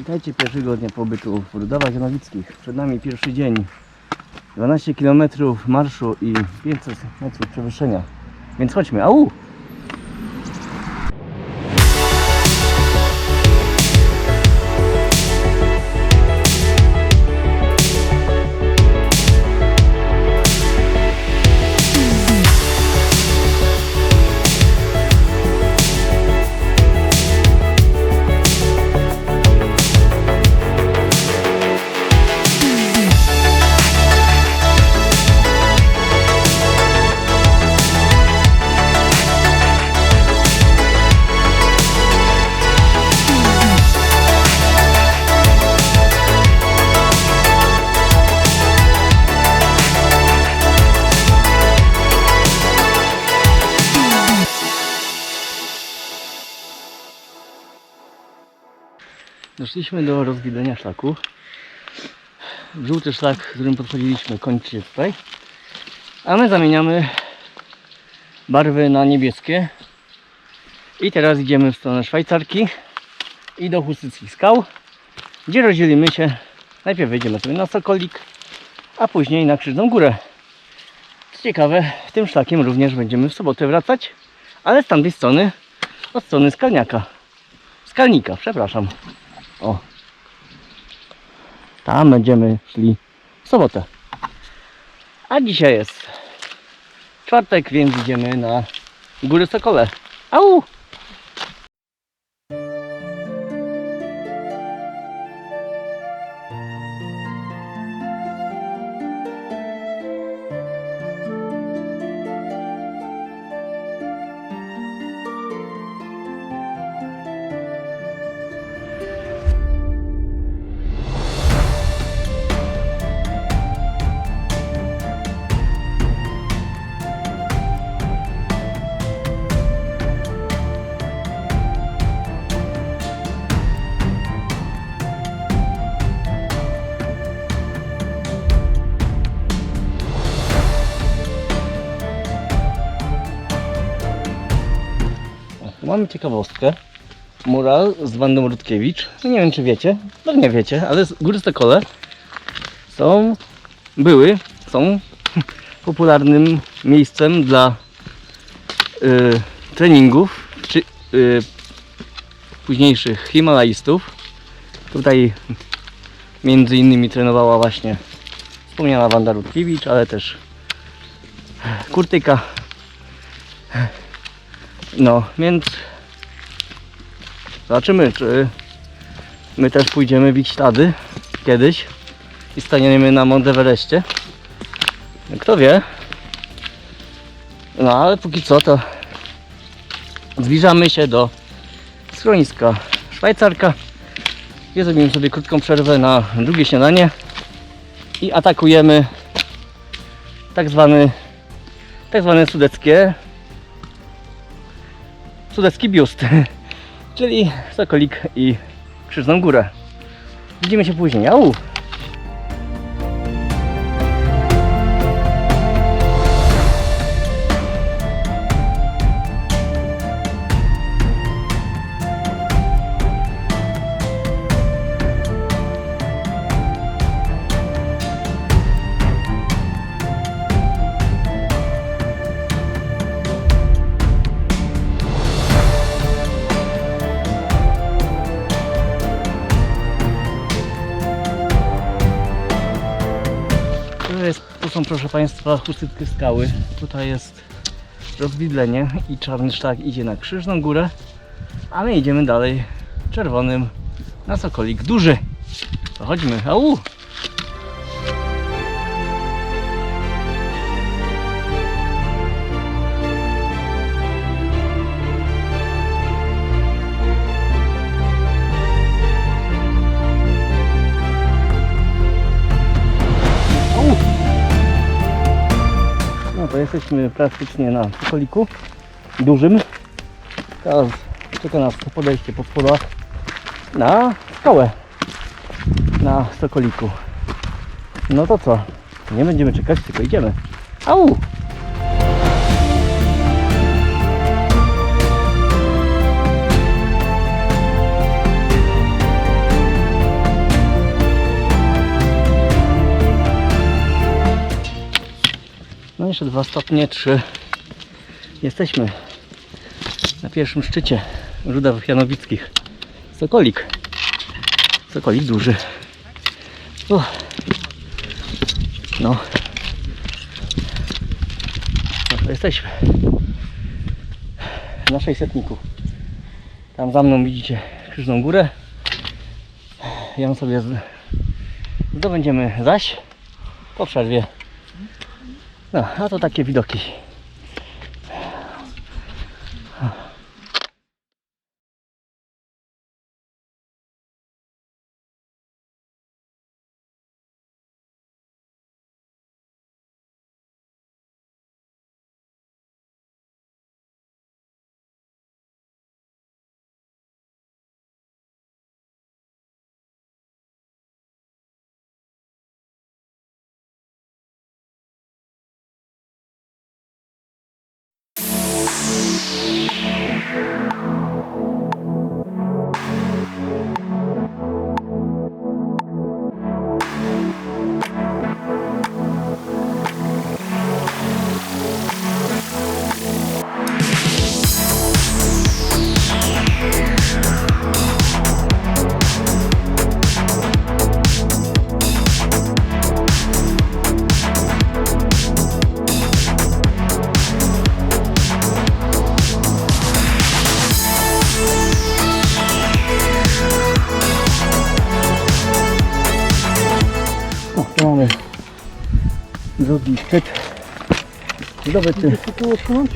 Witajcie pierwszego dnia pobytu w Rudawach Janowickich. Przed nami pierwszy dzień. 12 km marszu i 500 metrów przewyższenia. Więc chodźmy. Au! Doszliśmy do rozwidlenia szlaku. Żółty szlak, którym podchodziliśmy, kończy się tutaj. A my zamieniamy barwy na niebieskie. I teraz idziemy w stronę Szwajcarki i do Husyckich Skał, gdzie rozdzielimy się. Najpierw wejdziemy sobie na Sokolik, a później na Krzyżną Górę. Co ciekawe, tym szlakiem również będziemy w sobotę wracać, ale z tamtej strony, od strony Skalniaka. Skalnika, przepraszam. O. Tam będziemy szli w sobotę. A dzisiaj jest czwartek, więc idziemy na Góry Sokole. Au! Mamy ciekawostkę. Mural z Wandą Rutkiewicz. Nie wiem czy wiecie, no nie wiecie, ale Góry Stokole są, były, są popularnym miejscem dla y, treningów czy y, późniejszych Himalajstów. Tutaj między innymi trenowała właśnie wspomniana Wanda Rutkiewicz, ale też Kurtyka. No, więc zobaczymy, czy my też pójdziemy ich ślady kiedyś i staniemy na Mount Everestie. No, Kto wie? No, ale póki co to zbliżamy się do schroniska Szwajcarka. Gdzie zrobimy sobie krótką przerwę na drugie śniadanie i atakujemy tak zwany tak zwane sudeckie Sudecki biust, czyli Sokolik i Krzyżną Górę. Widzimy się później. Au! Proszę Państwa husyckie skały. Tutaj jest rozwidlenie i czarny szlak idzie na Krzyżną Górę, a my idziemy dalej czerwonym na Sokolik Duży. To chodźmy. Au! Jesteśmy praktycznie na Sokoliku dużym. Teraz czeka nas podejście po schodach na skałę na Sokoliku. No to co? Nie będziemy czekać, tylko idziemy. Au! Jeszcze dwa stopnie, trzy. Jesteśmy na pierwszym szczycie Rudaw Janowickich. Sokolik. Sokolik duży. No. No jesteśmy. Na 600 Tam za mną widzicie Krzyżną Górę. Ją sobie zdobędziemy zaś po przerwie. No, a to takie widoki. Drugi szczyt. Zdobyty. Chcesz tu odsunąć?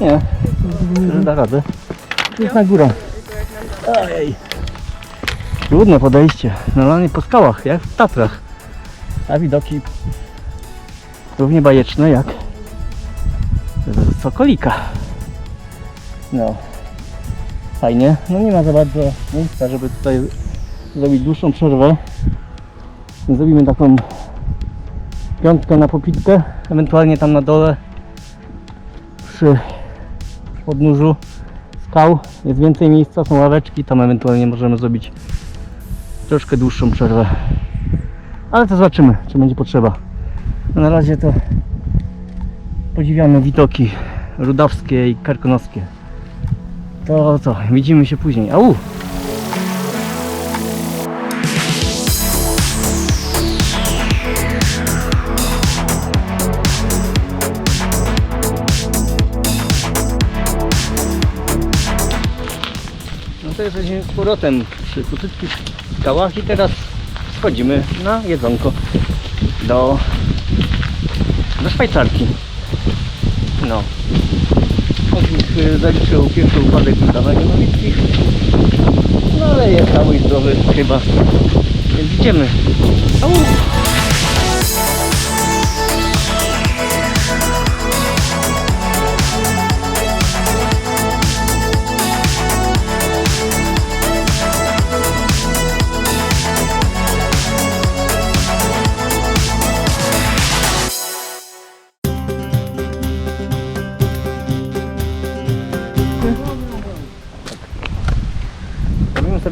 Nie, że da radę. Tu jest na górę. Ojej. Trudne podejście. Normalnie po skałach, jak w Tatrach. A widoki równie bajeczne jak z Sokolika. No. Fajnie. No nie ma za bardzo miejsca, żeby tutaj zrobić dłuższą przerwę. Zrobimy taką piątkę na popitkę, ewentualnie tam na dole przy podnóżu skał jest więcej miejsca, są ławeczki, tam ewentualnie możemy zrobić troszkę dłuższą przerwę. Ale to zobaczymy, czy będzie potrzeba. No na razie to podziwiamy widoki rudawskie i karkonoskie. To co, widzimy się później. Au! Z powrotem przy kutyckich skałach i teraz schodzimy na jedzonko do, do Szwajcarki. No. Y, zaliczył pierwszy upadek w dawaniu nowickich. No ale jest cały zdrowy chyba. Więc idziemy. Au!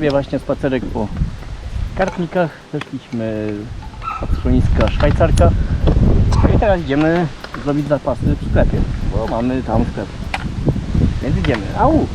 Sobie właśnie spacerek po kartnikach. Zeszliśmy od schroniska Szwajcarka. I teraz idziemy zrobić zapasy w sklepie, bo mamy tam sklep. Więc idziemy. Au!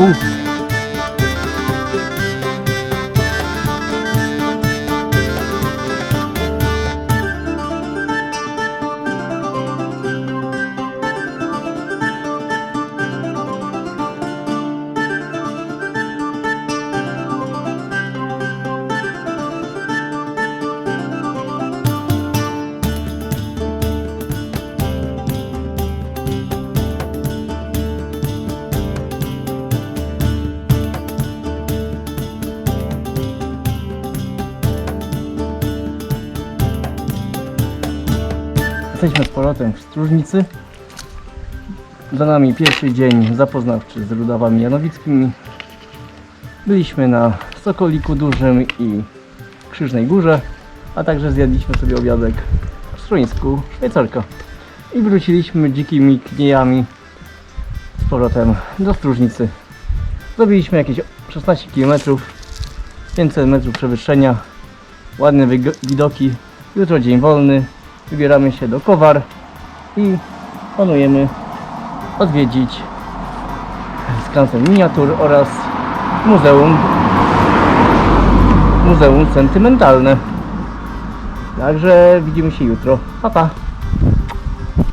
Au! Jesteśmy z powrotem w Stróżnicy. Za nami pierwszy dzień zapoznawczy z Rudawami Janowickimi. Byliśmy na Sokoliku Dużym i Krzyżnej Górze, a także zjadliśmy sobie obiadek w schronisku Szwajcarka. I wróciliśmy dzikimi kniejami z powrotem do Stróżnicy. Zrobiliśmy jakieś 16 km, 500 metrów przewyższenia, ładne widoki. Jutro dzień wolny, wybieramy się do Kowar i planujemy odwiedzić skansen miniatur oraz muzeum muzeum sentymentalne. Także widzimy się jutro. Pa pa!